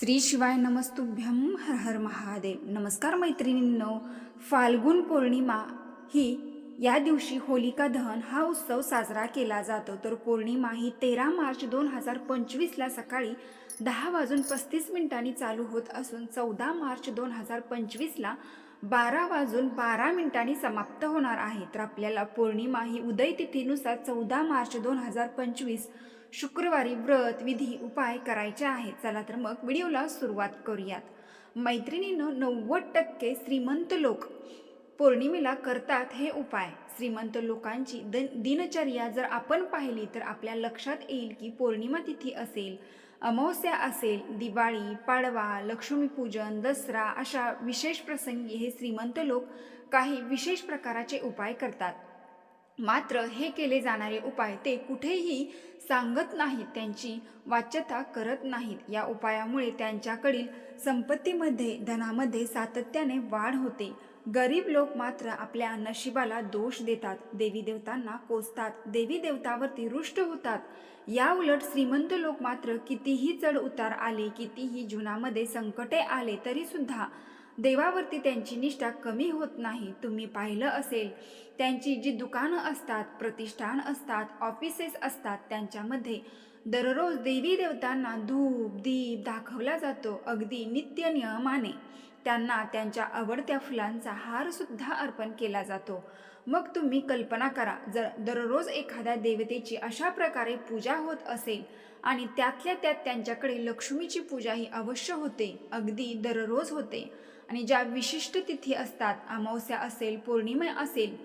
श्री शिवाय नमस्तुभ्यम हर हर महादेव. नमस्कार मैत्रिणींनो. फाल्गुन पौर्णिमा ही या दिवशी होलिका दहन हा उत्सव साजरा केला जातो. तर पौर्णिमा ही तेरा मार्च दोन हजार पंचवीसला सकाळी दहा वाजून पस्तीस मिनिटांनी चालू होत असून चौदा मार्च दोन हजार पंचवीसला बारा वाजून बारा मिनिटांनी समाप्त होणार आहे. तर आपल्याला पौर्णिमा ही उदय तिथीनुसार चौदा मार्च दोन हजार पंचवीस शुक्रवारी व्रत विधी उपाय करायचे आहेत चला तर मग व्हिडिओला सुरुवात करूयात. मैत्रिणीनं नव्वद टक्के श्रीमंत लोक पौर्णिमेला करतात हे उपाय. श्रीमंत लोकांची दन दिनचर्या जर आपण पाहिली तर आपल्या लक्षात येईल की पौर्णिमा तिथी असेल अमावस्या असेल दिवाळी पाडवा लक्ष्मीपूजन दसरा अशा विशेष प्रसंगी हे श्रीमंत लोक काही विशेष प्रकाराचे उपाय करतात. मात्र हे केले जाणारे उपाय ते कुठेही सांगत नाहीत त्यांची वाच्यता करत नाहीत. या उपायामुळे त्यांच्याकडील संपत्तीमध्ये धनामध्ये सातत्याने वाढ होते. गरीब लोक मात्र आपल्या नशिबाला दोष देतात. देवी देवतांना कोसतात. देवी देवतावरती रुष्ट होतात. या उलट श्रीमंत लोक मात्र कितीही चढ उतार आले कितीही जीवनामध्ये संकटे आले तरी सुद्धा देवावरती त्यांची निष्ठा कमी होत नाही. तुम्ही पाहिलं असेल त्यांची जी दुकानं असतात प्रतिष्ठान असतात ऑफिसेस असतात त्यांच्यामध्ये दररोज देवी देवतांना धूप दीप दाखवला जातो अगदी नित्य नियमाने. त्यांना त्यांच्या आवडत्या फुलांचा हारसुद्धा अर्पण केला जातो. मग तुम्ही कल्पना करा जर दररोज एखाद्या देवतेची अशा प्रकारे पूजा होत असेल आणि त्यातल्या त्यात त्यांच्याकडे लक्ष्मीची पूजा ही अवश्य होते अगदी दररोज होते. आणि ज्या विशिष्ट तिथी असतात अमावस्या असेल पौर्णिमा असेल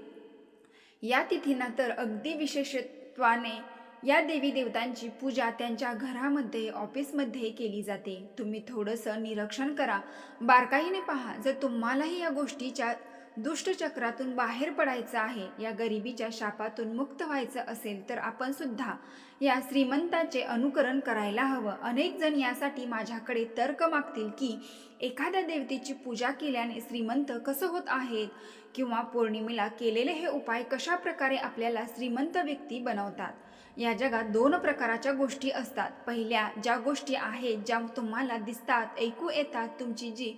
या तिथींना तर अगदी विशेषत्वाने या देवी देवतांची पूजा त्यांच्या घरामध्ये ऑफिसमध्ये केली जाते. तुम्ही थोडंसं निरीक्षण करा. बारकाईने पहा. जर तुम्हालाही या गोष्टीच्या दुष्टचक्रातून बाहेर पडायचं आहे या गरिबीच्या शापातून मुक्त व्हायचं असेल तर आपण सुद्धा या श्रीमंताचे अनुकरण करायला हवं. अनेक जण यासाठी माझ्याकडे तर्क मागतील की एखाद्या देवतेची पूजा केल्याने श्रीमंत कसं होत आहेत किंवा पौर्णिमेला केलेले हे उपाय कशा प्रकारे आपल्याला श्रीमंत व्यक्ती बनवतात? या जगात दोन प्रकाराच्या गोष्टी असतात. पहिल्या ज्या गोष्टी आहेत ज्या तुम्हाला दिसतात ऐकू येतात तुमची जी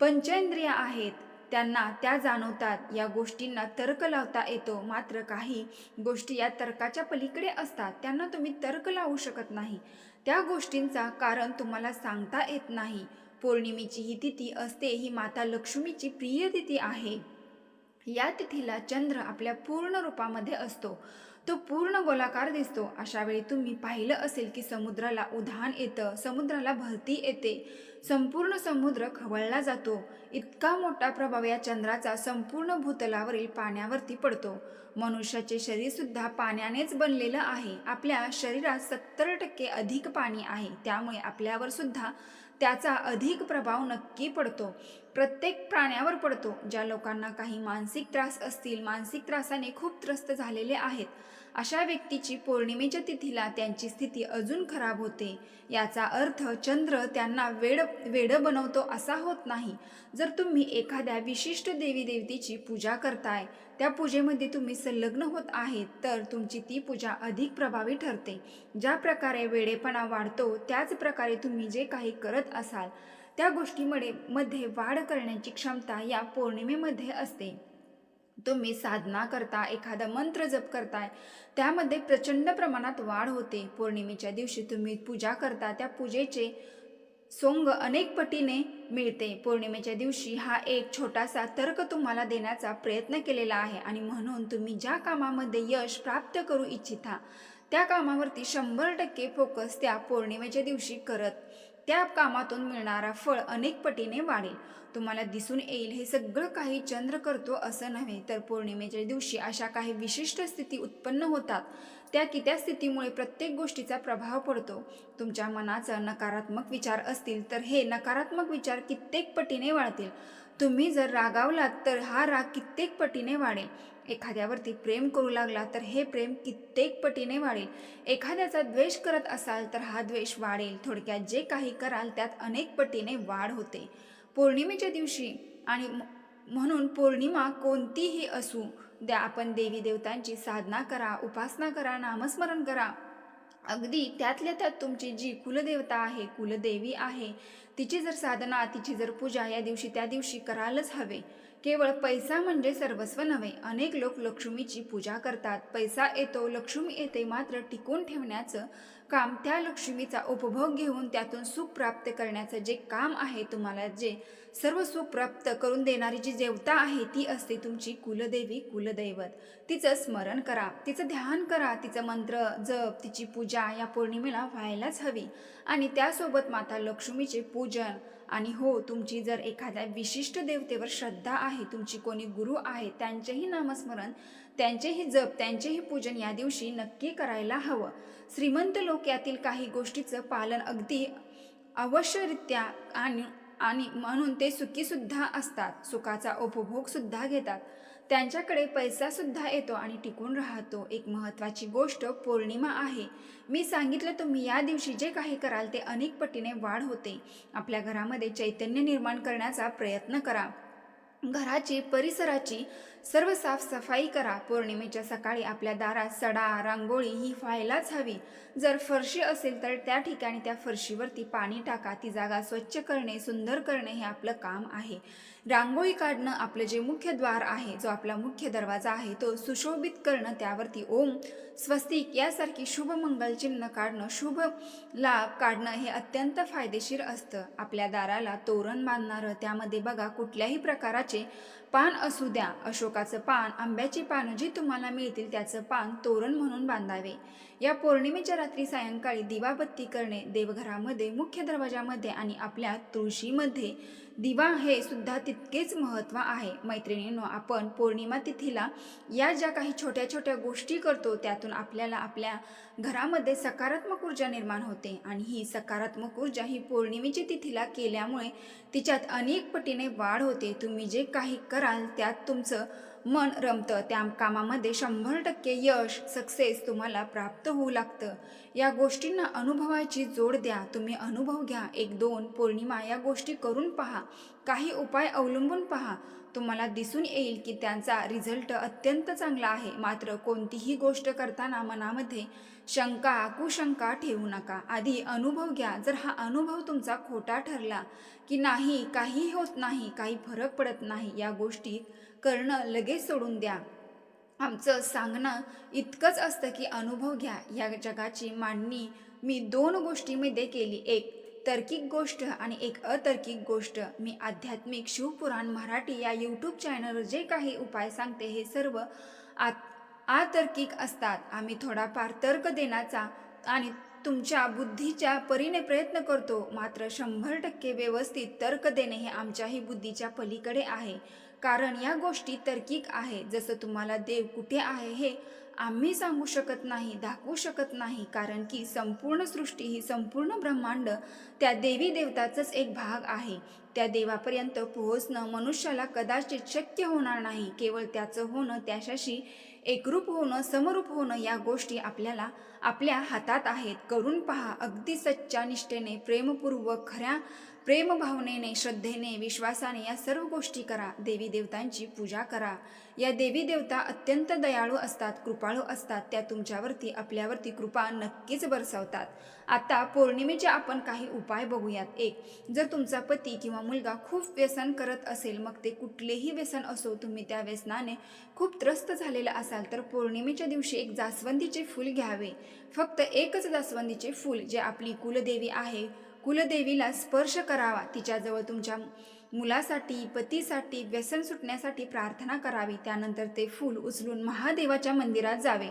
पंचेंद्रिय आहेत त्यांना त्या जाणवतात. या गोष्टींना तर्क लावता येतो. मात्र काही गोष्टी या तर्काच्या पलीकडे असतात. त्यांना तुम्ही तर्क लावू शकत नाही. त्या गोष्टींचा कारण तुम्हाला सांगता येत नाही. पौर्णिमेची ही तिथी असते ही माता लक्ष्मीची प्रिय तिथी आहे. या तिथीला चंद्र आपल्या पूर्ण रूपामध्ये असतो. तो पूर्ण गोलाकार दिसतो. अशा वेळी तुम्ही पाहिलं असेल की समुद्राला उधाण येतं समुद्राला भरती येते. संपूर्ण समुद्र खवळला जातो. इतका मोठा प्रभाव या चंद्राचा संपूर्ण भूतलावरील पाण्यावरती पडतो. मनुष्याचे शरीरसुद्धा पाण्यानेच बनलेलं आहे. आपल्या शरीरात सत्तर टक्के अधिक पाणी आहे. त्यामुळे आपल्यावर सुद्धा त्याचा अधिक प्रभाव नक्की पडतो. प्रत्येक प्राण्यावर पडतो. ज्या लोकांना काही मानसिक त्रास असतील मानसिक त्रासाने खूप त्रस्त झालेले आहेत. अशा व्यक्तीची पौर्णिमेच्या तिथीला त्यांची स्थिती अजून खराब होते. याचा अर्थ चंद्र त्यांना वेड वेडं बनवतो असा होत नाही. जर तुम्ही एखाद्या विशिष्ट देवी देवतेची पूजा करताय त्या पूजेमध्ये तुम्ही संलग्न होत आहेत तर तुमची ती पूजा अधिक प्रभावी ठरते. ज्या प्रकारे वेडेपणा वाढतो त्याच प्रकारे तुम्ही जे काही करत असाल त्या गोष्टीमुळे मध्ये वाढ करण्याची क्षमता या पौर्णिमेमध्ये असते. तुम्ही साधना करता एखादा मंत्र जप करताय त्यामध्ये प्रचंड प्रमाणात वाढ होते. पौर्णिमेच्या दिवशी तुम्ही पूजा करता त्या पूजेचे सोंग अनेक पटीने मिळते. पौर्णिमेच्या दिवशी हा एक छोटासा तर्क तुम्हाला देण्याचा प्रयत्न केलेला आहे आणि म्हणून तुम्ही ज्या कामामध्ये यश प्राप्त करू इच्छिता त्या कामावरती शंभर टक्के फोकस त्या पौर्णिमेच्या दिवशी करत त्या कामातून मिळणारा फळ अनेक पटीने वाढेल. तुम्हाला दिसून येईल हे सगळं काही चंद्र करतो असं नव्हे तर पौर्णिमेच्या दिवशी अशा काही विशिष्ट स्थिती उत्पन्न होतात. त्या की त्या स्थितीमुळे प्रत्येक गोष्टीचा प्रभाव पडतो? तुमच्या मनाचा नकारात्मक विचार असतील तर हे नकारात्मक विचार कित्येक पटीने वाढतील. तुम्ही जर रागावलात तर हा राग कित्येक पटीने वाढेल. एखाद्यावरती प्रेम करू लागला तर हे प्रेम कित्येक पटीने वाढेल. एखाद्याचा द्वेष करत असाल तर हा द्वेष वाढेल. थोडक्यात जे काही कराल त्यात अनेक पटीने वाढ होते. पौर्णिमेच्या दिवशी आणि म्हणून पौर्णिमा कोणतीही असू द्या आपण देवी देवतांची साधना करा उपासना करा नामस्मरण करा. अगदी त्यातल्या त्यात तुमची जी कुलदेवता आहे कुलदेवी आहे तिची जर साधना तिची जर पूजा या दिवशी त्या दिवशी करायलाच हवे. केवळ पैसा म्हणजे सर्वस्व नव्हे अनेक लोक लक्ष्मीची पूजा करतात. पैसा येतो लक्ष्मी येते मात्र टिकून ठेवण्याचं काम त्या लक्ष्मीचा उपभोग घेऊन त्यातून सुख प्राप्त करण्याचं जे काम आहे तुम्हाला जे सर्व सुख प्राप्त करून देणारी जी देवता आहे ती असते तुमची कुलदेवी कुलदैवत. तिचं स्मरण करा तिचं ध्यान करा तिचं मंत्र जप तिची पूजा या पौर्णिमेला व्हायलाच हवी. आणि त्यासोबत माता लक्ष्मीचे पूजन. आणि हो तुमची जर एखाद्या विशिष्ट देवतेवर श्रद्धा आहे तुमची कोणी गुरु आहे त्यांचेही नामस्मरण त्यांचेही जप त्यांचेही पूजन या दिवशी नक्की करायला हवं. श्रीमंत लोक यातील काही गोष्टीचं पालन अगदी अवश्यरित्या आणि आणि म्हणून ते सुखीसुद्धा असतात. सुखाचा उपभोगसुद्धा घेतात. त्यांच्याकडे पैसासुद्धा येतो आणि टिकून राहतो. एक महत्त्वाची गोष्ट पौर्णिमा आहे. मी सांगितलं तुम्ही या दिवशी जे काही कराल ते अनेक पटीने वाढ होते. आपल्या घरामध्ये चैतन्य निर्माण करण्याचा प्रयत्न करा. घराची परिसराची सर्व साफसफाई करा. पौर्णिमेच्या सकाळी आपल्या दारात सडा रांगोळी ही व्हायलाच हवी. जर फरशी असेल तर त्या ठिकाणी त्या फरशीवरती पाणी टाका. ती जागा स्वच्छ करणे सुंदर करणे हे आपलं काम आहे. रांगोळी काढणं आपलं जे मुख्य द्वार आहे जो आपला मुख्य दरवाजा आहे तो सुशोभित करणं त्यावरती ओम स्वस्तिक यासारखी शुभ मंगल चिन्ह काढणं शुभ लाभ काढणं हे अत्यंत फायदेशीर असतं. आपल्या दाराला तोरण बांधणारं त्यामध्ये बघा कुठल्याही प्रकाराचे पान असू द्या. अशोक अशोकाचं पान आंब्याची पानं जी तुम्हाला मिळतील त्याचं पान तोरण म्हणून बांधावे. या पौर्णिमेच्या रात्री सायंकाळी दिवाबत्ती करणे देवघरामध्ये मुख्य दरवाजामध्ये आणि आपल्या तुळशीमध्ये. दिवा हे सुद्धा तितकेच महत्त्व आहे. मैत्रिणींनो आपण पौर्णिमा तिथीला या ज्या काही छोट्या छोट्या गोष्टी करतो त्यातून आपल्याला आपल्या घरामध्ये सकारात्मक ऊर्जा निर्माण होते. आणि ही सकारात्मक ऊर्जा ही पौर्णिमेची तिथीला केल्यामुळे तिच्यात अनेक पटीने वाढ होते. तुम्ही जे काही कराल त्यात तुमचं मन रमतं त्या कामामध्ये शंभर टक्के यश सक्सेस तुम्हाला प्राप्त होऊ लागतं. या गोष्टींना अनुभवाची जोड द्या. तुम्ही अनुभव घ्या. एक दोन पौर्णिमा या गोष्टी करून पहा. काही उपाय अवलंबून पहा. तुम्हाला दिसून येईल की त्यांचा रिझल्ट अत्यंत चांगला आहे. मात्र कोणतीही गोष्ट करताना मनामध्ये शंका कुशंका ठेवू नका. आधी अनुभव घ्या. जर हा अनुभव तुमचा खोटा ठरला की नाही काही होत नाही काही फरक पडत नाही या गोष्टी करणं लगेच सोडून द्या. आमचं सांगणं इतकंच असतं की अनुभव घ्या. या जगाची मांडणी मी दोन गोष्टीमध्ये केली. एक तर्किक गोष्ट आणि एक अतर्किक गोष्ट. मी आध्यात्मिक शिवपुराण मराठी या यूट्यूब चॅनलवर जे काही उपाय सांगते हे सर्व आत आतर्किक असतात. आम्ही थोडाफार तर्क देण्याचा आणि तुमच्या बुद्धीच्या परीने प्रयत्न करतो. मात्र शंभर टक्के व्यवस्थित तर्क देणे हे आमच्याही बुद्धीच्या पलीकडे आहे. कारण या गोष्टी तर्किक आहे. जसं तुम्हाला देव कुठे आहे हे आम्ही सांगू शकत नाही दाखवू शकत नाही कारण की संपूर्ण सृष्टी ही संपूर्ण ब्रह्मांड त्या देवी देवताचाच एक भाग आहे. त्या देवापर्यंत पोहोचणं मनुष्याला कदाचित शक्य होणार नाही. केवळ त्याचं होणं त्याच्याशी एकरूप होणं समरूप होणं या गोष्टी आपल्याला आपल्या हातात आहेत. करून पहा अगदी सच्च्या निष्ठेने प्रेमपूर्वक खऱ्या प्रेमभावनेने श्रद्धेने विश्वासाने या सर्व गोष्टी करा. देवी देवतांची पूजा करा. या देवी देवता अत्यंत दयाळू असतात कृपाळू असतात. त्या तुमच्यावरती आपल्यावरती कृपा नक्कीच बरसवतात. आता पौर्णिमेचे आपण काही उपाय बघूयात. एक जर तुमचा पती किंवा मुलगा खूप व्यसन करत असेल मग ते कुठलेही व्यसन असो तुम्ही त्या व्यसनाने खूप त्रस्त झालेला असाल तर पौर्णिमेच्या दिवशी एक जास्वंदीचे फूल घ्यावे. फक्त एकच जास्वंदीचे फूल जे आपली कुलदेवी आहे कुलदेवीला स्पर्श करावा. तिच्याजवळ तुमच्या मुलासाठी पतीसाठी व्यसन सुटण्यासाठी प्रार्थना करावी. त्यानंतर ते फूल उचलून महादेवाच्या मंदिरात जावे.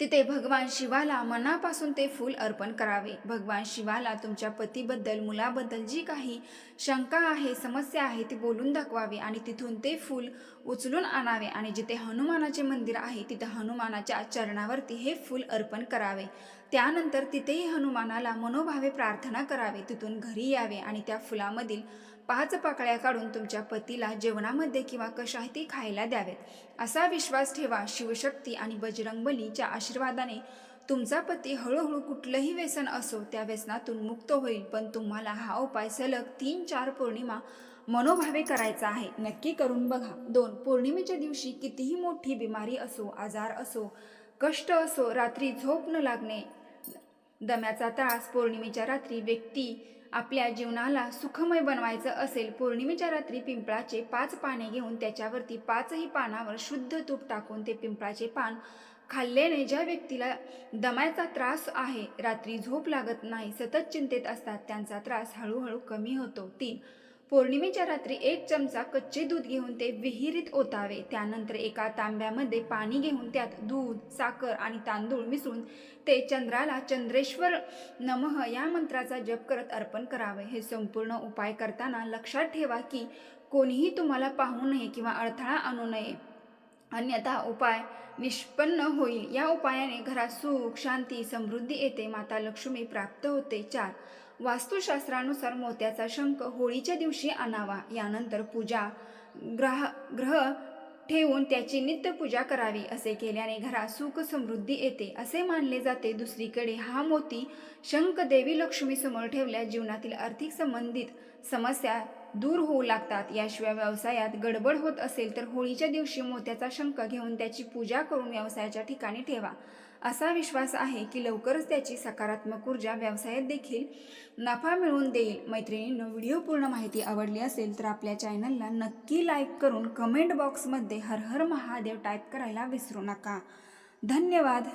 तिथे भगवान शिवाला मनापासून ते फूल अर्पण करावे. भगवान शिवाला तुमच्या पतीबद्दल मुलाबद्दल जी काही शंका आहे समस्या आहे ती बोलून दाखवावी आणि तिथून ते फूल उचलून आणावे आणि जिथे हनुमानाचे मंदिर आहे तिथे हनुमानाच्या चरणावरती हे फूल अर्पण करावे. त्यानंतर तिथेही हनुमानाला मनोभावे प्रार्थना करावे. तिथून घरी यावे आणि त्या फुलामधील पाच पाकळ्या काढून तुमच्या पतीला जेवणामध्ये किंवा कशाही खायला द्यावेत. असा विश्वास ठेवा शिवशक्ती आणि बजरंगबलीच्या आशीर्वादाने तुमचा पती हळूहळू कुठलंही व्यसन असो त्या व्यसनातून मुक्त होईल. पण तुम्हाला हा उपाय सलग तीन चार पौर्णिमा मनोभावे करायचा आहे. नक्की करून बघा. दोन पौर्णिमेच्या दिवशी कितीही मोठी बिमारी असो आजार असो कष्ट असो रात्री झोप न लागणे दम्याचा त्रास पौर्णिमेच्या रात्री व्यक्ती आपल्या जीवनाला सुखमय बनवायचं असेल पौर्णिमेच्या रात्री पिंपळाचे पाच पाने घेऊन त्याच्यावरती पाचही पानावर शुद्ध तूप टाकून ते पिंपळाचे पान खाल्ल्याने ज्या व्यक्तीला दमायचा त्रास आहे रात्री झोप लागत नाही सतत चिंतेत असतात त्यांचा त्रास हळूहळू कमी होतो. तीन पौर्णिमेच्या रात्री एक चमचा कच्चे दूध घेऊन ते विहिरीत ओतावे. त्यानंतर एका तांब्यामध्ये पाणी घेऊन त्यात दूध साखर आणि तांदूळ मिसळून ते चंद्राला चंद्रेश्वर नमः या मंत्राचा जप करत अर्पण करावे. हे संपूर्ण उपाय करताना लक्षात ठेवा की कोणीही तुम्हाला पाहू नये किंवा अडथळा आणू नये. अन्यथा उपाय निष्पन्न होईल. या उपायाने घरात सुख शांती समृद्धी येते. माता लक्ष्मी प्राप्त होते. चार वास्तुशास्त्रानुसार मोत्याचा शंख होळीच्या दिवशी आणावा. यानंतर पूजा ग्रह ग्रह ठेवून त्याची नित्यपूजा करावी असे केल्याने घरात सुख समृद्धी येते असे मानले जाते. दुसरीकडे हा मोती शंख देवी लक्ष्मीसमोर ठेवल्यास ठेवल्या जीवनातील आर्थिक संबंधित समस्या दूर होऊ लागतात. याशिवाय व्यवसायात गडबड होत असेल तर होळीच्या दिवशी मोत्याचा शंख घेऊन त्याची पूजा करून व्यवसायाच्या ठिकाणी ठेवा. असा विश्वास आहे की लवकरच त्याची सकारात्मक ऊर्जा व्यवसायात देखील नफा मिळवून देईल. मैत्रिणींनो व्हिडिओ पूर्ण माहिती आवडली असेल तर आपल्या चॅनलला नक्की लाईक करून कमेंट बॉक्समध्ये हर हर महादेव टाईप करायला विसरू नका. धन्यवाद.